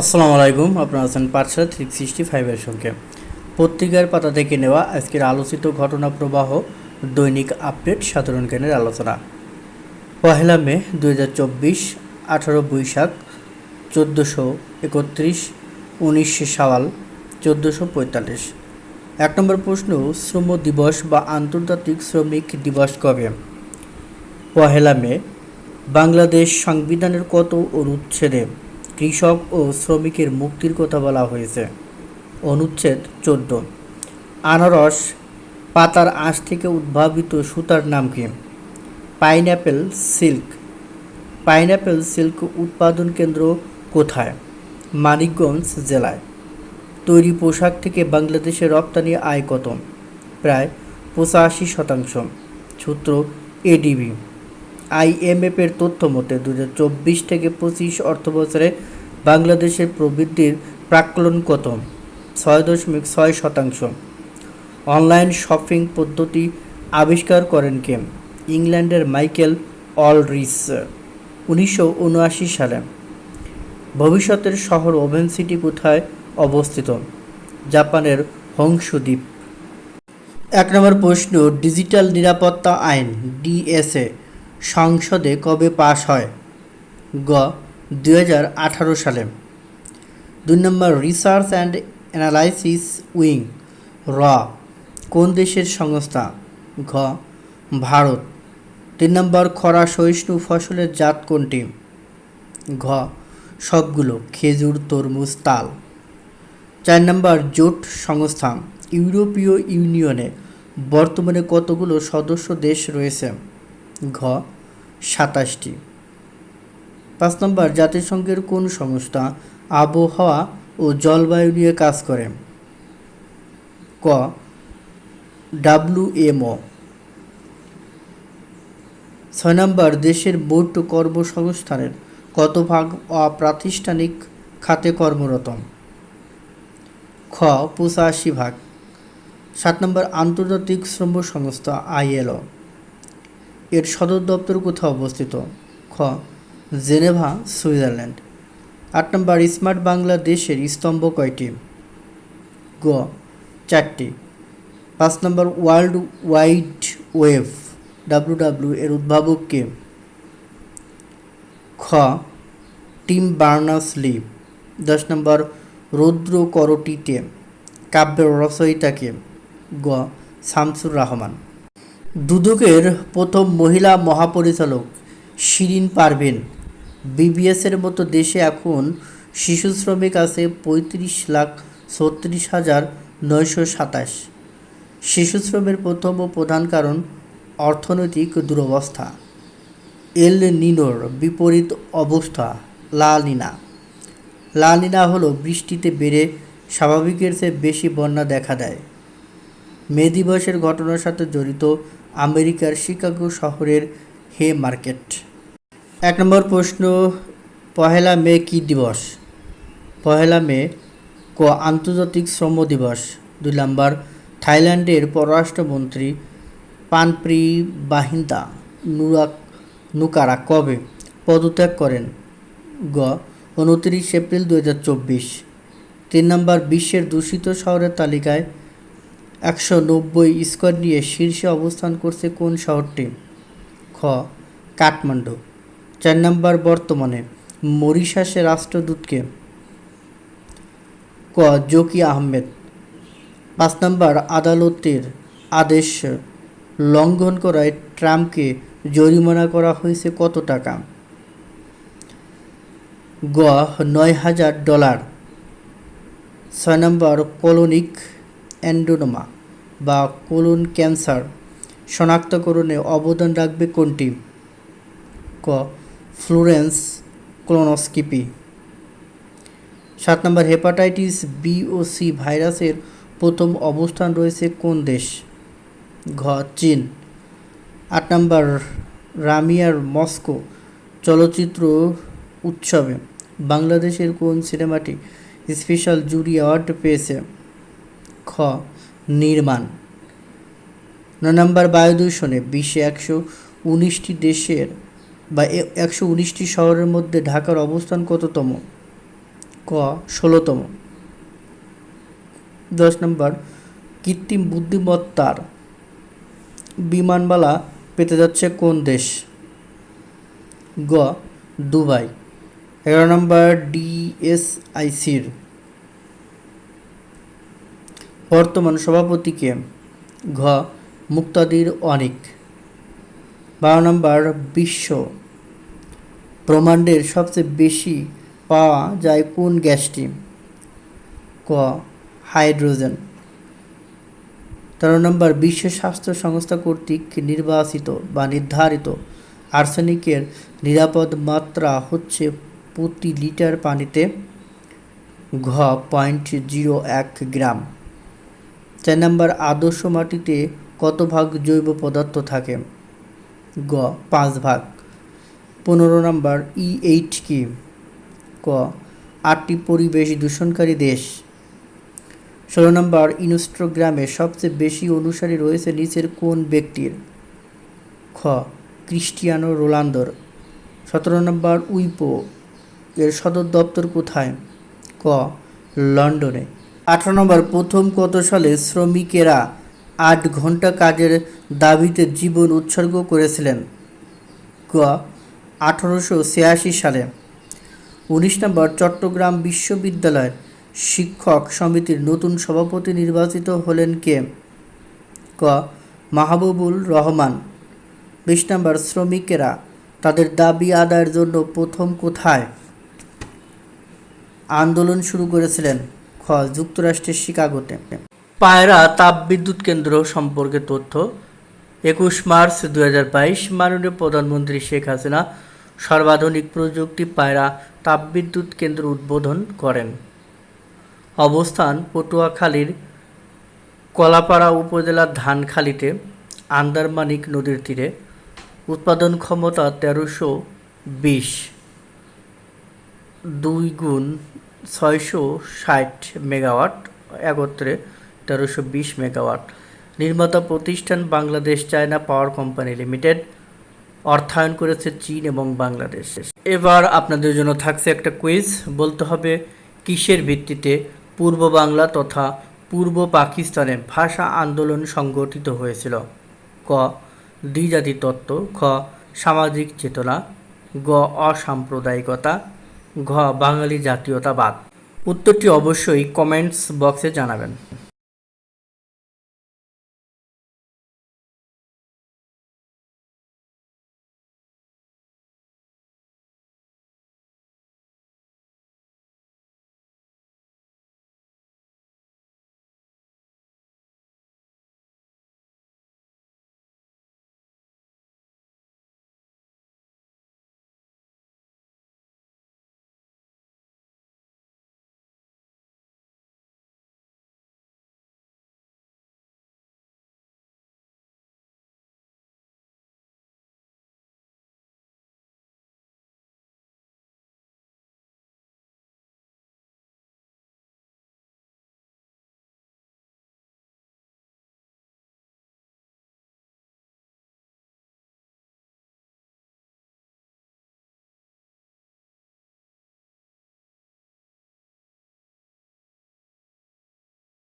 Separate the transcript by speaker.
Speaker 1: আসসালামু আলাইকুম, আপনারা আছেন পাঠশালা থ্রি সিক্সটি ফাইভের সঙ্গে। পত্রিকার পাতা থেকে নেওয়া আজকের আলোচিত ঘটনা প্রবাহ, দৈনিক আপডেট, সাধারণ জ্ঞানের আলোচনা। পহেলা মে দু হাজার চব্বিশ, আঠারো বৈশাখ, চোদ্দোশো একত্রিশ, উনিশে সাওয়াল চোদ্দোশো পঁয়তাল্লিশ। এক নম্বর প্রশ্ন, শ্রম দিবস বা আন্তর্জাতিক শ্রমিক দিবস কবে? পহেলা মে, বাংলাদেশ সংবিধানের কত অনুচ্ছেদে? কৃষক ও শ্রমিকের মুক্তির কথা বলা হয়েছে। অনুচ্ছেদ চোদ্দ। আনারস, পাতার আঁশ থেকে উদ্ভাবিত সুতার নাম কি? Pineapple silk. পাইনঅ্যাপেল সিল্ক উৎপাদন কেন্দ্র কোথায়? মানিকগঞ্জ জেলায়। তৈরি পোশাক থেকে বাংলাদেশের রপ্তানি আয় কত? প্রায় পঁচাশি শতাংশ। সূত্র এডিবি। আইএমএফের তথ্য মতে দু হাজার চব্বিশ থেকে পঁচিশ অর্থবছরে বাংলাদেশের প্রবৃদ্ধির প্রাক্কলন কত? ছয় দশমিক ছয় শতাংশ। অনলাইন শপিং পদ্ধতি আবিষ্কার করেন কে? ইংল্যান্ডের মাইকেল অলরিস, উনিশশো উনআশি সালে। ভবিষ্যতের শহর ওভেন সিটি কোথায় অবস্থিত? জাপানের হংসু দ্বীপ এক নম্বর প্রশ্ন, ডিজিটাল নিরাপত্তা আইন, ডিএসএ। সংসদে কবে পাশ হয়? গ দু হাজার আঠারো সালে। দুই নম্বর, রিসার্চ অ্যান্ড অ্যানালাইসিস উইং। র, কোন দেশের সংস্থা? ঘ, ভারত। তিন নম্বর, খরা সহিষ্ণু ফসলের জাত কোনটি? ঘ, সবগুলো, খেজুর, তরমুজ, তাল। চার নম্বর, জোট সংস্থা। ইউরোপীয় ইউনিয়নে বর্তমানে কতগুলো সদস্য দেশ রয়েছে? ঘ, সাতাশটি। পাঁচ নম্বর, জাতিসংঘের কোন সংস্থা আবহাওয়া ও জলবায়ু নিয়ে কাজ করে? ক ডাব্লিউএমও ছয় নম্বর, দেশের মোট কর্মসংস্থানের কত ভাগ অপ্রাতিষ্ঠানিক খাতে কর্মরত? খ, পঁচাশি ভাগ। সাত নম্বর, আন্তর্জাতিক শ্রম সংস্থা আইএলও। এর সদর দপ্তর কোথাও অবস্থিত? খ. Geneva, Switzerland. আট নম্বর, স্মার্ট বাংলাদেশের স্তম্ভ কয়টি? গ. চারটি। পাঁচ নম্বর, world wide web W W এর উদ্ভাবক কে? খ. টিম বার্নার্স লি দশ নম্বর, রৌদ্র করটিতে, কাব্যের রচয়িতাকে গ. শামসুর রহমান। দুদকের প্রথম মহিলা মহাপরিচালক শিরিন পারভিন। বিবিএসের মতো দেশে এখন শিশু শ্রমিক আছে পঁয়ত্রিশ লাখ ছত্রিশ হাজার নয়শো সাতাশ। শিশু শ্রমের প্রথম ও প্রধান কারণ অর্থনৈতিক দুরবস্থা। এল নিনোর বিপরীত অবস্থা লা নিনা। লা হলো বৃষ্টিতে বেড়ে স্বাভাবিকের চেয়ে বেশি বন্যা দেখা দেয়। মে দিবসের ঘটনার সাথে জড়িত আমেরিকার শিকাগো শহরের হে মার্কেট। এক নম্বর প্রশ্ন, পহেলা মে কি দিবস? পহেলা মে ক আন্তর্জাতিক শ্রম দিবস। দুই নম্বর, থাইল্যান্ডের পররাষ্ট্রমন্ত্রী পানপ্রি বাহিন্দা নুরাক নুকারা কবে পদত্যাগ করেন? গ, উনত্রিশ এপ্রিল দু হাজার চব্বিশ। তিন নম্বর, বিশ্বের দূষিত শহরের তালিকায় একশো নব্বই স্কোয়ার নিয়ে শীর্ষে অবস্থান করছে কোন শহরটি? খ, কাঠমান্ডু। চার নম্বর বর্তমানে মরিশাসের রাষ্ট্রদূতকে। ক, জকি আহমেদ। পাঁচ নম্বর, আদালতের আদেশ লঙ্ঘন করায় ট্রাম্পকে জরিমানা করা হয়েছে কত টাকা? গ, নয় হাজার ডলার। ছয় নম্বর, কলোনিক অ্যান্ডোনোমা বা কোলন ক্যান্সার শনাক্তকরণে অবদান রাখবে কোনটি? ক. ফ্লোরেন্স ক্লোনোস্কিপি। সাত নম্বর, হেপাটাইটিস বি ও সি ভাইরাসের প্রথম অবস্থান রয়েছে কোন দেশ? ঘ. চীন। আট নম্বর, রামিয়ার মস্কো চলচ্চিত্র উৎসবে বাংলাদেশের কোন সিনেমাটি স্পেশাল জুরি অ্যাওয়ার্ড পেয়েছে? খ, নির্মাণ। নয় নম্বর বায়ু দূষণে বিশ্বে একশো উনিশটি দেশের বা একশো উনিশটি শহরের মধ্যে ঢাকার অবস্থান কততম? ক, ষোলোতম। দশ নম্বর, কৃত্রিম বুদ্ধিমত্তার বিমানবালা পেতে যাচ্ছে কোন দেশ? গ, দুবাই। এগারো নম্বর, ডিএসআইসির বর্তমান সভাপতিকে ঘ. মুক্তাদির অনেক। বারো নম্বর, বিশ্ব ব্রহ্মাণ্ডের সবচেয়ে বেশি পাওয়া যায় কোন গ্যাসটি? ক. হাইড্রোজেন। তেরো নম্বর, বিশ্ব স্বাস্থ্য সংস্থা কর্তৃক নির্বাচিত বা নির্ধারিত আর্সেনিকের নিরাপদ মাত্রা হচ্ছে প্রতি লিটার পানিতে ঘ. পয়েন্ট জিরো এক গ্রাম। চার নম্বর আদর্শ মাটিতে কত ভাগ জৈব পদার্থ থাকে? গ, পাঁচ ভাগ। পনেরো নম্বর ই এইট কি? ক, আটটি পরিবেশ দূষণকারী দেশ। ষোলো নম্বর ইনস্টাগ্রামে সবচেয়ে বেশি অনুসারী রয়েছে নিচের কোন ব্যক্তির? খ ক্রিস্টিয়ানো রোনালদোর। সতেরো নম্বর উইপো, এর সদর দপ্তর কোথায়? ক, লন্ডনে। আঠারো নম্বর, প্রথম কত সালে শ্রমিকেরা আট ঘণ্টা কাজের দাবিতে জীবন উৎসর্গ করেছিলেন? ক, আঠারোশো ছিয়াশি সালে। উনিশ নম্বর, চট্টগ্রাম বিশ্ববিদ্যালয় শিক্ষক সমিতির নতুন সভাপতি নির্বাচিত হলেন কে? ক মাহবুবুল রহমান। বিশ নম্বর, শ্রমিকেরা তাদের দাবি আদায়ের জন্য প্রথম কোথায় আন্দোলন শুরু করেছিলেন? খ যুক্তরাষ্ট্রের শিকাগোতে পায়রা তাপবিদ্যুৎ কেন্দ্র সম্পর্কে তথ্য, একুশ মার্চ দু হাজার বাইশ মাননীয় প্রধানমন্ত্রী শেখ হাসিনা সর্বাধুনিক প্রযুক্তি পায়রা তাপবিদ্যুৎ কেন্দ্র উদ্বোধন করেন। অবস্থান পটুয়াখালীর কলাপাড়া উপজেলার ধানখালীতে, আন্দারমানিক নদীর তীরে, উৎপাদন ক্ষমতা তেরোশো বিশ দুই গুণ ছয়শো ষাট মেগাওয়াট, একত্রে তেরোশো বিশ মেগাওয়াট। নির্মাতা প্রতিষ্ঠান Bangladesh China power company limited. অর্থায়ন করেছে চীন এবং বাংলাদেশ। এবার আপনাদের জন্য থাকছে একটা কুইজ। বলতে হবে, কিসের ভিত্তিতে পূর্ব বাংলা তথা পূর্ব পাকিস্তানে ভাষা আন্দোলন সংগঠিত হয়েছিল? ক দ্বিজাতি তত্ত্ব খ, সামাজিক চেতনা। গ, অসাম্প্রদায়িকতা। ঘ বাঙালি জাতীয়তাবাদ। উত্তরটি অবশ্যই কমেন্টস বক্সে জানাবেন।